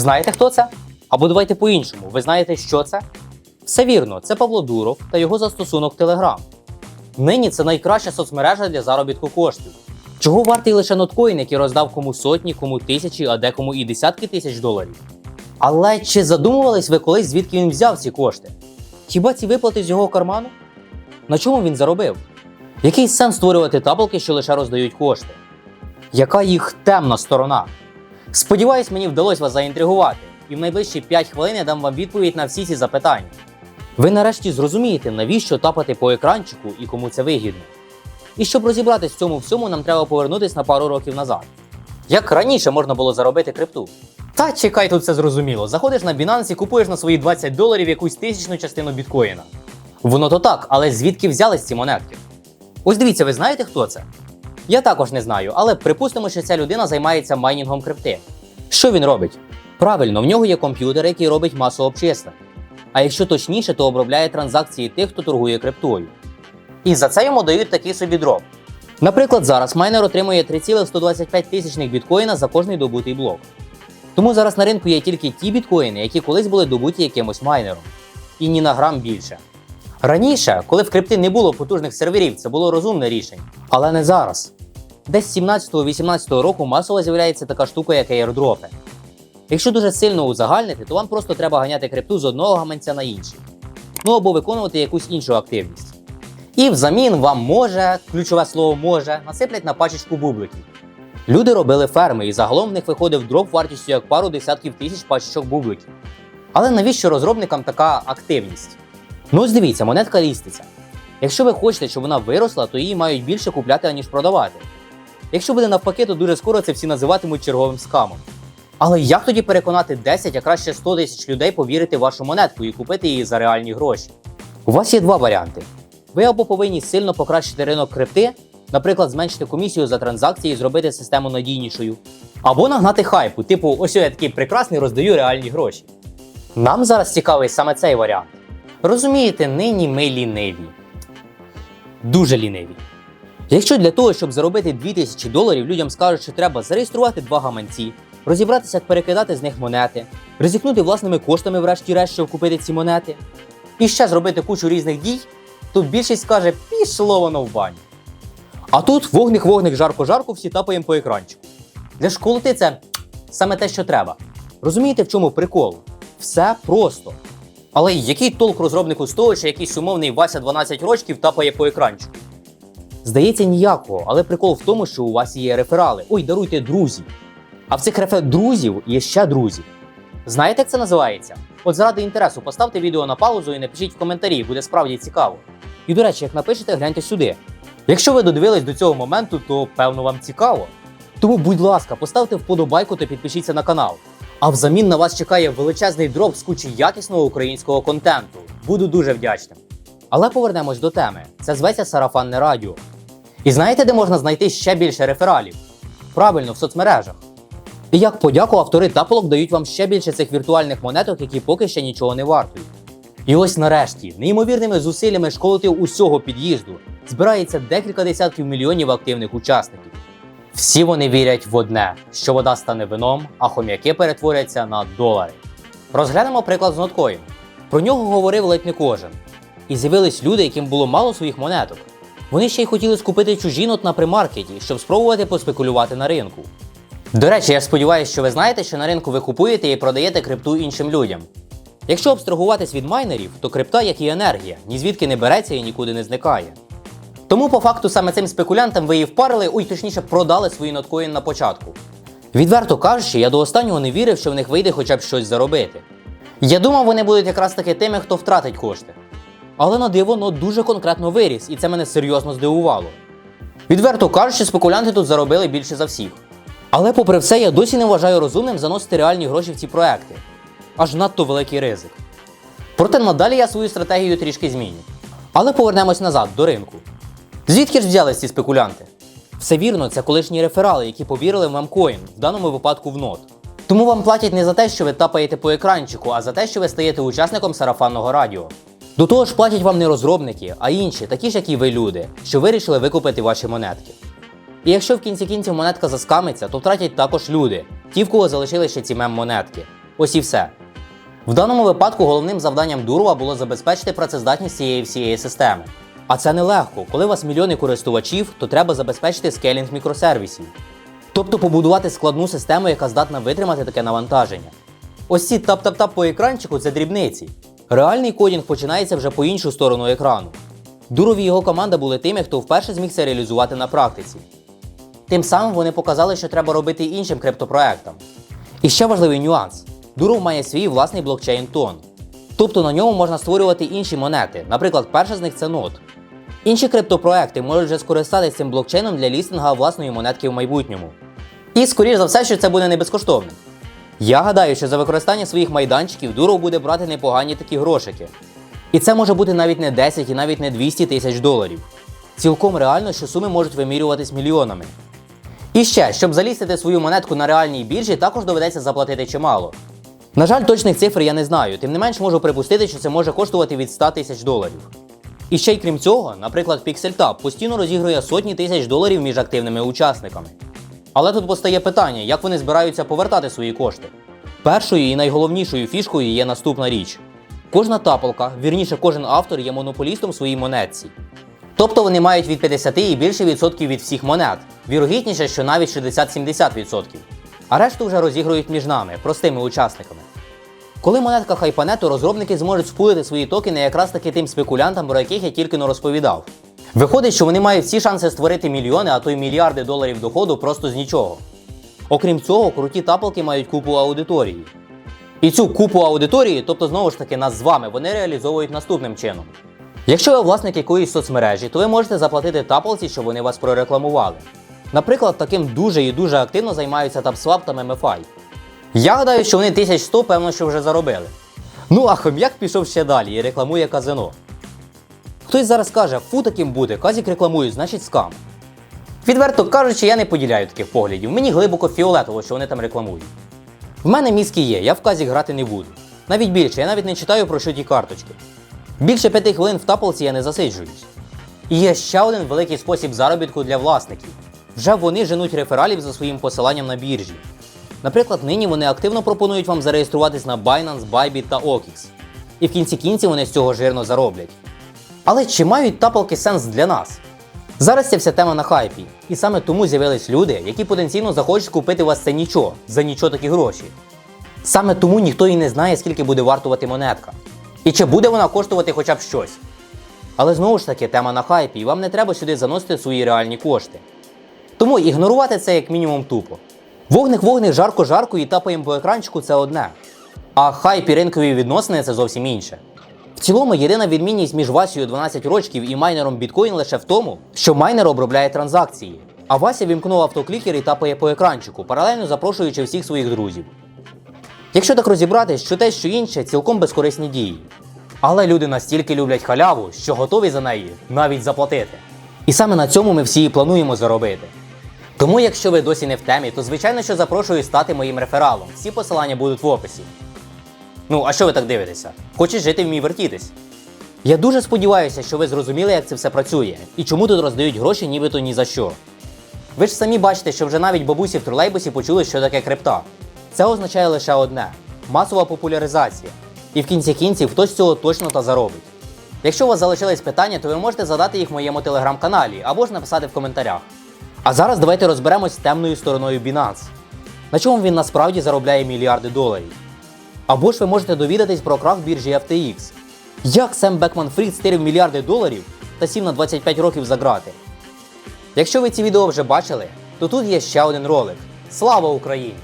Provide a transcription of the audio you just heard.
Знаєте, хто це? Або давайте по-іншому. Ви знаєте, що це? Все вірно, це Павло Дуров та його застосунок Telegram. Нині це найкраща соцмережа для заробітку коштів. Чого вартий лише ноткоін, який роздав кому сотні, кому тисячі, а декому і десятки тисяч доларів. Але чи задумувались ви колись, звідки він взяв ці кошти? Хіба ці виплати з його карману? На чому він заробив? Який сенс створювати таблики, що лише роздають кошти? Яка їх темна сторона? Сподіваюсь, мені вдалося вас заінтригувати, і в найближчі 5 хвилин я дам вам відповідь на всі ці запитання. Ви нарешті зрозумієте, навіщо тапати по екранчику і кому це вигідно. І щоб розібратись в цьому всьому, нам треба повернутися на пару років назад. Як раніше можна було заробити крипту? Та чекай, тут все зрозуміло. Заходиш на Binance і купуєш на свої 20 доларів якусь тисячну частину біткоїна. Воно то так, але звідки взялись ці монетки? Ось дивіться, ви знаєте, хто це? Я також не знаю, але припустимо, що ця людина займається майнінгом крипти. Що він робить? Правильно, в нього є комп'ютер, який робить масу обчислень. А якщо точніше, то обробляє транзакції тих, хто торгує криптою. І за це йому дають такий собі дроб. Наприклад, зараз майнер отримує 3,125 тисячних біткоїна за кожний добутий блок. Тому зараз на ринку є тільки ті біткоїни, які колись були добуті якимось майнером. І ні на грам більше. Раніше, коли в крипти не було потужних серверів, це було розумне рішення. Але не зараз. Десь з 17-18 року масово з'являється така штука, як airdropи. Якщо дуже сильно узагальнити, то вам просто треба ганяти крипту з одного гаманця на інший. Ну або виконувати якусь іншу активність. І взамін вам може, ключове слово може, насиплять на пачечку бубликів. Люди робили ферми, і загалом в них виходив дроп вартістю як пару десятків тисяч пачечок бубликів. Але навіщо розробникам така активність? Ну ось дивіться, монетка ліститься. Якщо ви хочете, щоб вона виросла, то її мають більше купляти, аніж продавати. Якщо буде навпаки, то дуже скоро це всі називатимуть черговим скамом. Але як тоді переконати 10, а краще 100 тисяч людей повірити в вашу монетку і купити її за реальні гроші? У вас є два варіанти. Ви або повинні сильно покращити ринок крипти, наприклад, зменшити комісію за транзакції і зробити систему надійнішою, або нагнати хайпу, типу, ось я такий прекрасний роздаю реальні гроші. Нам зараз цікавий саме цей варіант. Розумієте, нині ми ліниві. Дуже ліниві. Якщо для того, щоб заробити 2000 доларів, людям скажуть, що треба зареєструвати два гаманці, розібратися, як перекидати з них монети, ризикнути власними коштами, врешті-решт, щоб купити ці монети, і ще зробити кучу різних дій, то більшість скаже пішло воно в баню. А тут вогник-вогник, жарко-жарко, всі тапаємо по екранчику. Для школоти це саме те, що треба. Розумієте, в чому прикол? Все просто. Але який толк розробнику з того, що якийсь умовний Вася 12 рочків тапає по екранчику? Здається, ніякого, але прикол в тому, що у вас є реферали. Ой, даруйте друзі. А в цих рефе друзів є ще друзі. Знаєте, як це називається? От заради інтересу поставте відео на паузу і напишіть в коментарі, буде справді цікаво. І до речі, як напишете, гляньте сюди. Якщо ви додивились до цього моменту, то певно вам цікаво. Тому, будь ласка, поставте вподобайку та підпишіться на канал. А взамін на вас чекає величезний дроп з кучі якісного українського контенту. Буду дуже вдячним. Але повернемось до теми. Це зветься сарафанне радіо. І знаєте, де можна знайти ще більше рефералів? Правильно, в соцмережах. І як подяку автори тапалок дають вам ще більше цих віртуальних монеток, які поки ще нічого не вартують. І ось нарешті, неймовірними зусиллями школотів усього під'їзду збирається декілька десятків мільйонів активних учасників. Всі вони вірять в одне, що вода стане вином, а хом'яки перетворяться на долари. Розглянемо приклад з ноткоїном. Про нього говорив ледь не кожен. І з'явились люди, яким було мало своїх монеток. Вони ще й хотіли скупити чужі нот на примаркеті, щоб спробувати поспекулювати на ринку. До речі, я сподіваюся, що ви знаєте, що на ринку ви купуєте і продаєте крипту іншим людям. Якщо абстрагуватись від майнерів, то крипта, як і енергія, ні звідки не береться і нікуди не зникає. Тому по факту саме цим спекулянтам ви і впарили, ой, точніше, продали свої ноткоїн на початку. Відверто кажучи, я до останнього не вірив, що в них вийде хоча б щось заробити. Я думав, вони будуть якраз таки тими, хто втратить кошти. Але на диво нот дуже конкретно виріс, і це мене серйозно здивувало. Відверто кажучи, спекулянти тут заробили більше за всіх. Але попри все, я досі не вважаю розумним заносити реальні гроші в ці проекти. Аж надто великий ризик. Проте надалі я свою стратегію трішки зміню. Але повернемось назад до ринку. Звідки ж взялись ці спекулянти? Все вірно, це колишні реферали, які повірили в мемкоін, в даному випадку в нот. Тому вам платять не за те, що ви тапаєте по екранчику, а за те, що ви стаєте учасником сарафанного радіо. До того ж, платять вам не розробники, а інші, такі ж, як і ви люди, що вирішили викупити ваші монетки. І якщо в кінці кінців монетка заскамиться, то втратять також люди, ті, в кого залишили ще ці мем-монетки. Ось і все. В даному випадку головним завданням Дурова було забезпечити працездатність цієї всієї системи. А це нелегко. Коли у вас мільйони користувачів, то треба забезпечити скелінг мікросервісів. Тобто побудувати складну систему, яка здатна витримати таке навантаження. Ось ці тап-тап-тап по екранчику це дрібниці. Реальний кодінг починається вже по іншу сторону екрану. Дуров і його команда були тими, хто вперше зміг це реалізувати на практиці. Тим самим вони показали, що треба робити іншим криптопроектам. І ще важливий нюанс: Дуров має свій власний блокчейн Тон. Тобто на ньому можна створювати інші монети. Наприклад, перша з них це нот. Інші криптопроекти можуть вже скористатися цим блокчейном для лістинга власної монетки в майбутньому. І скоріш за все, що це буде не безкоштовним. Я гадаю, що за використання своїх майданчиків Дуров буде брати непогані такі грошики. І це може бути навіть не 10 і навіть не 200 тисяч доларів. Цілком реально, що суми можуть вимірюватись мільйонами. І ще, щоб залістити свою монетку на реальній біржі, також доведеться заплатити чимало. На жаль, точних цифр я не знаю, тим не менш можу припустити, що це може коштувати від 100 тисяч доларів. І ще й крім цього, наприклад, PixelTab постійно розігрує сотні тисяч доларів між активними учасниками. Але тут постає питання, як вони збираються повертати свої кошти. Першою і найголовнішою фішкою є наступна річ: кожна тапалка, вірніше, кожен автор є монополістом своїй монетці. Тобто вони мають від 50 і більше відсотків від всіх монет. Вірогідніше, що навіть 60-70 відсотків. А решту вже розігрують між нами, простими учасниками. Коли монетка хайпане, то розробники зможуть спулити свої токени якраз таки тим спекулянтам, про яких я тільки но розповідав. Виходить, що вони мають всі шанси створити мільйони, а то й мільярди доларів доходу просто з нічого. Окрім цього, круті тапалки мають купу аудиторії. І цю купу аудиторії, тобто знову ж таки нас з вами, вони реалізовують наступним чином. Якщо ви власник якоїсь соцмережі, то ви можете заплатити тапалці, щоб вони вас прорекламували. Наприклад, таким дуже і дуже активно займаються TapSwap та MMFI. Я гадаю, що вони 1100, певно, що вже заробили. Ну а хом'як пішов ще далі і рекламує казино. Хтось зараз каже, фу таким бути, казік рекламують, значить скам. Відверто кажучи, я не поділяю таких поглядів. Мені глибоко фіолетово, що вони там рекламують. В мене мізки є, я в казік грати не буду. Навіть більше, я навіть не читаю про що ті карточки. Більше п'яти хвилин в тапалці я не засиджуюсь. І є ще один великий спосіб заробітку для власників. Вже вони женуть рефералів за своїм посиланням на біржі. Наприклад, нині вони активно пропонують вам зареєструватись на Binance, Bybit та OKX. І в кінці кінців вони з цього жирно зароблять. Але чи мають тапалки сенс для нас? Зараз ця вся тема на хайпі, і саме тому з'явились люди, які потенційно захочуть купити у вас це нічого, за нічого такі гроші. Саме тому ніхто і не знає, скільки буде вартувати монетка. І чи буде вона коштувати хоча б щось. Але знову ж таки, тема на хайпі, і вам не треба сюди заносити свої реальні кошти. Тому ігнорувати це як мінімум тупо. Вогник-вогник, жарко-жарко і тапаємо по екранчику це одне. А хайп і ринкові відносини це зовсім інше. В цілому, єдина відмінність між Васею 12 рочків і майнером біткоін лише в тому, що майнер обробляє транзакції, а Вася вімкнув автоклікер і тапає по екранчику, паралельно запрошуючи всіх своїх друзів. Якщо так розібратись, що те, що інше, цілком безкорисні дії. Але люди настільки люблять халяву, що готові за неї навіть заплатити. І саме на цьому ми всі і плануємо заробити. Тому, якщо ви досі не в темі, то звичайно, що запрошую стати моїм рефералом. Всі посилання будуть в описі. Ну, а що ви так дивитеся? Хочеш жити вмій вертітись? Я дуже сподіваюся, що ви зрозуміли, як це все працює, і чому тут роздають гроші нібито ні за що. Ви ж самі бачите, що вже навіть бабусі в тролейбусі почули, що таке крипта. Це означає лише одне масова популяризація. І в кінці кінців хтось цього точно та заробить. Якщо у вас залишились питання, то ви можете задати їх в моєму телеграм-каналі або ж написати в коментарях. А зараз давайте розберемось з темною стороною Binance. На чому він насправді заробляє мільярди доларів. Або ж ви можете довідатись про крах біржі FTX. Як Сем Бекман Фрід стирив мільярди доларів та сів на 25 років за грати. Якщо ви ці відео вже бачили, то тут є ще один ролик. Слава Україні!